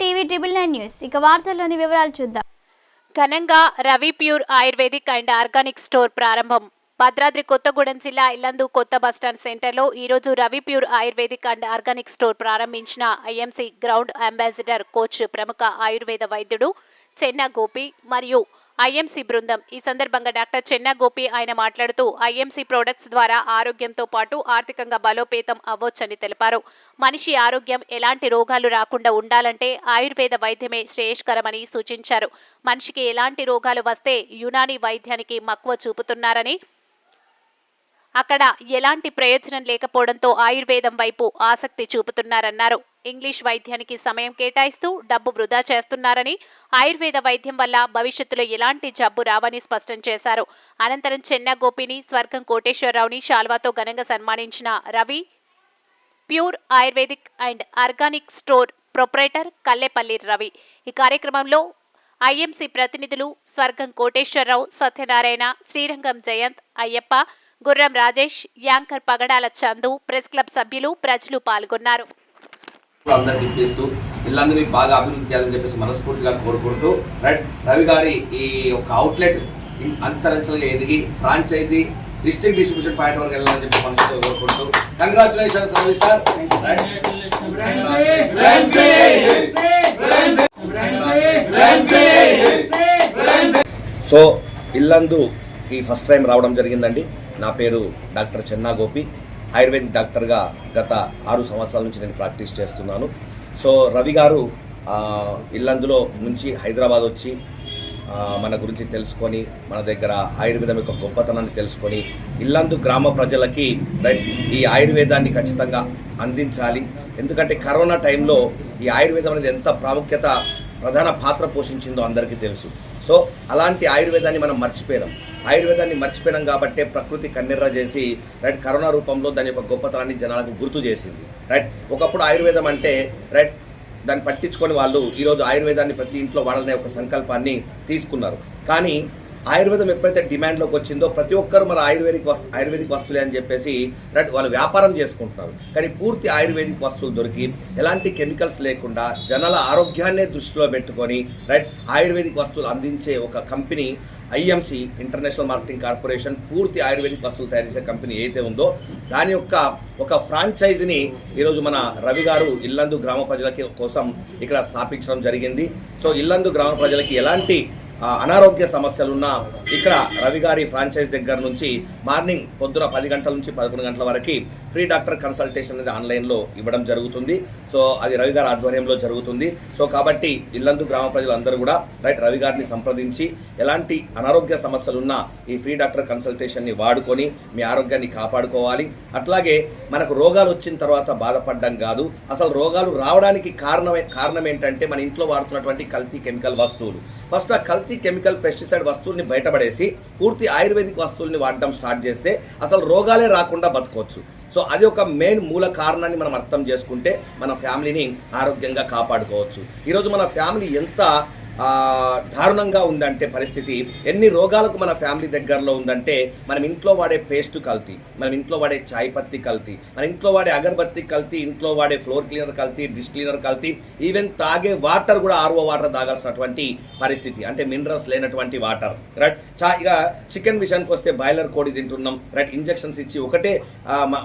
TV triple nine news. ఇక వార్తల్లోని వివరాలు చూద్దాం. ఘనంగా Ravi pure ayurvedic and organic store ప్రారంభం. భద్రాద్రి కొత్తగూడెం జిల్లా ఇల్లందు కొత్త బస్టాండ్ సెంటర్లో ఈరోజు Ravi pure ayurvedic and organic store ప్రారంభించిన ఐఎంసీ గ్రౌండ్ అంబాసిడర్ కోచ్ ప్రముఖ ఆయుర్వేద వైద్యుడు చెన్న గోపి మరియు ఐఎంసీ బృందం. ఈ సందర్భంగా డాక్టర్ చెన్నా గోపి ఆయన మాట్లాడుతూ ఐఎంసీ ప్రొడక్ట్స్ ద్వారా ఆరోగ్యంతో పాటు ఆర్థికంగా బలోపేతం అవ్వొచ్చని తెలిపారు. మనిషి ఆరోగ్యం ఎలాంటి రోగాలు రాకుండా ఉండాలంటే ఆయుర్వేద వైద్యమే శ్రేయస్కరమని సూచించారు. మనిషికి ఎలాంటి రోగాలు వస్తే యునాని వైద్యానికి మక్కువ చూపుతున్నారని అక్కడ ఎలాంటి ప్రయోజనం లేకపోవడంతో ఆయుర్వేదం వైపు ఆసక్తి చూపుతున్నారన్నారు. ఇంగ్లీష్ వైద్యానికి సమయం కేటాయిస్తూ డబ్బు వృధా చేస్తున్నారని ఆయుర్వేద వైద్యం వల్ల భవిష్యత్తులో ఎలాంటి జబ్బు రావని స్పష్టం చేశారు. అనంతరం చెన్న గోపిని స్వర్గం కోటేశ్వరరావుని శాల్వాతో ఘనంగా సన్మానించిన Ravi pure ayurvedic and organic store proprietor Kallepalli Ravi. ఈ కార్యక్రమంలో ఐఎంసీ ప్రతినిధులు స్వర్గం Koteswararao Satyanarayana Srirangam Jayanth Ayyappa Gurram Rajesh anchor Pagadala Chandu press club సభ్యులు ప్రజలు పాల్గొన్నారు. అందరికి ఇప్పిస్తూ వీళ్ళందరినీ బాగా అభివృద్ధి చేయాలని చెప్పేసి మనస్ఫూర్తిగా కోరుకుంటూ రైట్ రవి గారి ఈ యొక్క అవుట్లెట్ అంతరంచలుగా ఎదిగి ఫ్రాంచైజీ డిస్ట్రిక్ట్ డిస్ట్రిబ్యూషన్ పాయింట్ వరకు వెళ్ళాలని చెప్పి మనస్ఫూర్తిగా కోరుకుంటూ congratulations Ravi sir so Yellandu ఈ ఫస్ట్ టైం రావడం జరిగిందండి. నా పేరు డాక్టర్ చెన్నా గోపి. ఆయుర్వేదిక్ డాక్టర్గా గత ఆరు సంవత్సరాల నుంచి నేను ప్రాక్టీస్ చేస్తున్నాను. సో రవి గారు ఇల్లందులో నుంచి హైదరాబాద్ వచ్చి మన గురించి తెలుసుకొని మన దగ్గర ఆయుర్వేదం యొక్క గొప్పతనాన్ని తెలుసుకొని ఇల్లందు గ్రామ ప్రజలకి ఈ ఆయుర్వేదాన్ని ఖచ్చితంగా అందించాలి. ఎందుకంటే కరోనా టైంలో ఈ ఆయుర్వేదం అనేది ఎంత ప్రాముఖ్యత ప్రధాన పాత్ర పోషించిందో అందరికీ తెలుసు. సో అలాంటి ఆయుర్వేదాన్ని మనం మర్చిపోయినాం ఆయుర్వేదాన్ని మర్చిపోయినాం కాబట్టే ప్రకృతి కన్నెర్ర చేసి రైట్ కరోనా రూపంలో దాని యొక్క గొప్పతనాన్ని జనాలకు గుర్తు చేసింది. రైట్ ఒకప్పుడు ఆయుర్వేదం అంటే రైట్ దాన్ని పట్టించుకొని వాళ్ళు ఈరోజు ఆయుర్వేదాన్ని ప్రతి ఇంట్లో వాడాలనే ఒక సంకల్పాన్ని తీసుకున్నారు. కానీ ఆయుర్వేదం ఎప్పుడైతే డిమాండ్లోకి వచ్చిందో ప్రతి ఒక్కరు మన ఆయుర్వేదిక్ వస్తు ఆయుర్వేదిక్ వస్తువులే అని చెప్పేసి రైట్ వాళ్ళు వ్యాపారం చేసుకుంటున్నారు. కానీ పూర్తి ఆయుర్వేదిక్ వస్తువులు దొరికి ఎలాంటి కెమికల్స్ లేకుండా జనాల ఆరోగ్యాన్నే దృష్టిలో పెట్టుకొని రైట్ ఆయుర్వేదిక్ వస్తువులు అందించే ఒక company IMC international marketing corporation పూర్తి ఆయుర్వేదిక్ వస్తువులు తయారు చేసే కంపెనీ ఏదైతే ఉందో దాని యొక్క ఒక ఫ్రాంచైజీని ఈరోజు మన రవి గారు ఇల్లందు గ్రామ ప్రజలకి కోసం ఇక్కడ స్థాపించడం జరిగింది. సో ఇల్లందు గ్రామ ప్రజలకి ఎలాంటి అనారోగ్య సమస్యలున్న ఇక్కడ రవి గారి ఫ్రాంచైజ్ దగ్గర నుంచి మార్నింగ్ పొద్దున పది గంటల నుంచి పదకొండు గంటల వరకు ఫ్రీ డాక్టర్ కన్సల్టేషన్ అనేది ఆన్లైన్లో ఇవ్వడం జరుగుతుంది. సో అది రవి గారి ఆధ్వర్యంలో జరుగుతుంది. సో కాబట్టి ఇల్లందు గ్రామ ప్రజలందరూ కూడా రైట్ రవి గారిని సంప్రదించి ఎలాంటి అనారోగ్య సమస్యలున్నా ఈ ఫ్రీ డాక్టర్ కన్సల్టేషన్ని వాడుకొని మీ ఆరోగ్యాన్ని కాపాడుకోవాలి. అట్లాగే మనకు రోగాలు వచ్చిన తర్వాత బాధపడడం కాదు. అసలు రోగాలు రావడానికి కారణమే కారణం ఏంటంటే మన ఇంట్లో వాడుతున్నటువంటి కల్తీ కెమికల్ వస్తువులు. ఫస్ట్ ఆ కల్తీ కెమికల్ పెస్టిసైడ్ వస్తువుల్ని బయటపడేసి పూర్తి ఆయుర్వేదిక్ వస్తువుల్ని వాడడం స్టార్ట్ చేస్తే అసలు రోగాలే రాకుండా బతకొచ్చు. సో అది ఒక మెయిన్ మూల కారణాన్ని మనం అర్థం చేసుకుంటే మన ఫ్యామిలీని ఆరోగ్యంగా కాపాడుకోవచ్చు. ఈరోజు మన ఫ్యామిలీ ఎంత దారుణంగా ఉందంటే పరిస్థితి. ఎన్ని రోగాలకు మన ఫ్యామిలీ దగ్గరలో ఉందంటే మనం ఇంట్లో వాడే పేస్ట్ కల్తీ మనం ఇంట్లో వాడే చాయ్ పత్తి కల్తీ మన ఇంట్లో వాడే అగరబత్తి కల్తీ ఇంట్లో వాడే ఫ్లోర్ క్లీనర్ కల్తీ డిష్ క్లీనర్ కల్తీ ఈవెన్ తాగే వాటర్ కూడా ఆర్ఓ వాటర్ తాగాల్సినటువంటి పరిస్థితి. అంటే మినరల్స్ లేనటువంటి వాటర్. రైట్? చా ఇక చికెన్ విషయానికి వస్తే బాయిలర్ కోడి తింటున్నాం. రైట్? ఇంజెక్షన్స్ ఇచ్చి ఒకటే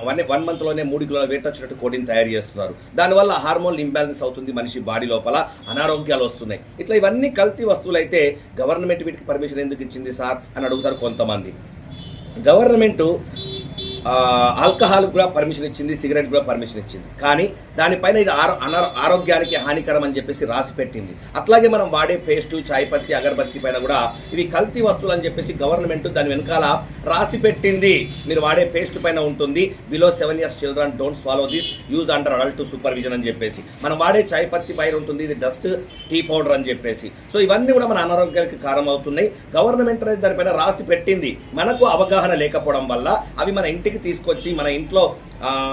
వన్ వన్ మంత్లోనే మూడు కిలోల వెయిట్ వచ్చినట్టు కోడిని తయారు చేస్తున్నారు. దానివల్ల హార్మోన్ ఇంబ్యాలెన్స్ అవుతుంది మనిషి బాడీ లోపల. అనారోగ్యాలు వస్తున్నాయి. ఇట్లా ఇవన్నీ కల్తీ వస్తువులు అయితే గవర్నమెంట్ వీటికి పర్మిషన్ ఎందుకు ఇచ్చింది సార్ అని అడుగుతారు కొంతమంది. గవర్నమెంట్ ఆల్కహాల్ కూడా పర్మిషన్ ఇచ్చింది సిగరెట్ కూడా పర్మిషన్ ఇచ్చింది. కానీ దానిపైన ఇది ఆరో అనారో ఆరోగ్యానికి హానికరం అని చెప్పేసి రాసి పెట్టింది. అట్లాగే మనం వాడే పేస్టు చాయ్ పత్తి అగరబత్తి పైన కూడా ఇవి కల్తీ వస్తువులు అని చెప్పేసి గవర్నమెంట్ దాని వెనకాల రాసి పెట్టింది. మీరు వాడే పేస్ట్ పైన ఉంటుంది. Below seven years children don't follow this. Use under adult supervision అని చెప్పేసి. మనం వాడే చాయ్ పత్తి పైన ఉంటుంది. ఇది డస్ట్ టీ పౌడర్ అని చెప్పేసి. సో ఇవన్నీ కూడా మన అనారోగ్యానికి కారణమవుతున్నాయి. గవర్నమెంట్ అనేది దానిపైన రాసి పెట్టింది. మనకు అవగాహన లేకపోవడం వల్ల అవి మన ఇంటికి తీసుకొచ్చి మన ఇంట్లో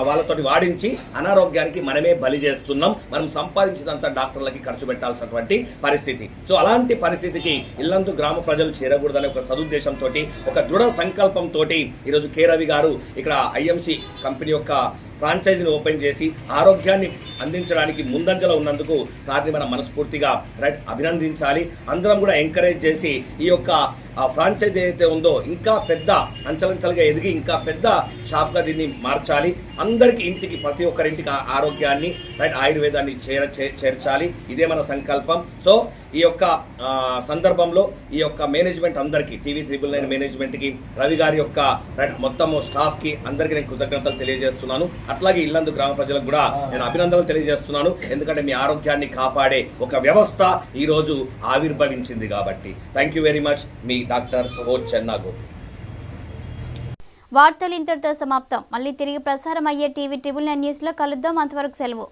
వాళ్ళతోటి వాడించి అనారోగ్యానికి మనమే బలి చేస్తున్నాం. మనం సంపాదించినంత డాక్టర్లకి ఖర్చు పెట్టాల్సినటువంటి పరిస్థితి. సో అలాంటి పరిస్థితికి ఇల్లందు గ్రామ ప్రజలు చేరకూడదనే ఒక సదుద్దేశంతో ఒక దృఢ సంకల్పంతో ఈరోజు కేరవి గారు ఇక్కడ ఐఎంసి కంపెనీ యొక్క ఫ్రాంచైజీని ఓపెన్ చేసి ఆరోగ్యాన్ని అందించడానికి ముందంజలో ఉన్నందుకు సార్ని మనం మనస్ఫూర్తిగా రైట్ అభినందించాలి. అందరం కూడా ఎంకరేజ్ చేసి ఈ యొక్క ఆ ఫ్రాంచైజ్ ఏదైతే ఉందో ఇంకా పెద్ద అంచలంచలుగా ఎదిగి ఇంకా పెద్ద షాప్గా దీన్ని మార్చాలి. అందరికి ఇంటికి ప్రతి ఒక్కరింటికి ఆరోగ్యాన్ని రైట్ ఆయుర్వేదాన్ని చేర చే- చేర్చాలి. ఇదే మన సంకల్పం. సో ఈ యొక్క సందర్భంలో ఈ యొక్క మేనేజ్మెంట్ అందరికీ టీవీ త్రిబుల్ నైన్ మేనేజ్మెంట్కి రవి గారి యొక్క రైట్ మొత్తం స్టాఫ్కి అందరికీ నేను కృతజ్ఞతలు తెలియజేస్తున్నాను. అట్లాగే ఇల్లందు గ్రామ ప్రజలకు కూడా నేను అభినందనలు తెలియజేస్తున్నాను. ఎందుకంటే మీ ఆరోగ్యాన్ని కాపాడే ఒక వ్యవస్థ ఈరోజు ఆవిర్భవించింది కాబట్టి. థ్యాంక్ యూ వెరీ మచ్ మీ డాక్టర్ ఓ చెన్నాగోపి వార్తలు ఇంతటితో సమాప్తం. మళ్ళీ తిరిగి ప్రసారం అయ్యే టీవీ ట్రిబుల్ నైన్ న్యూస్లో కలుద్దాం. అంతవరకు సెలవు.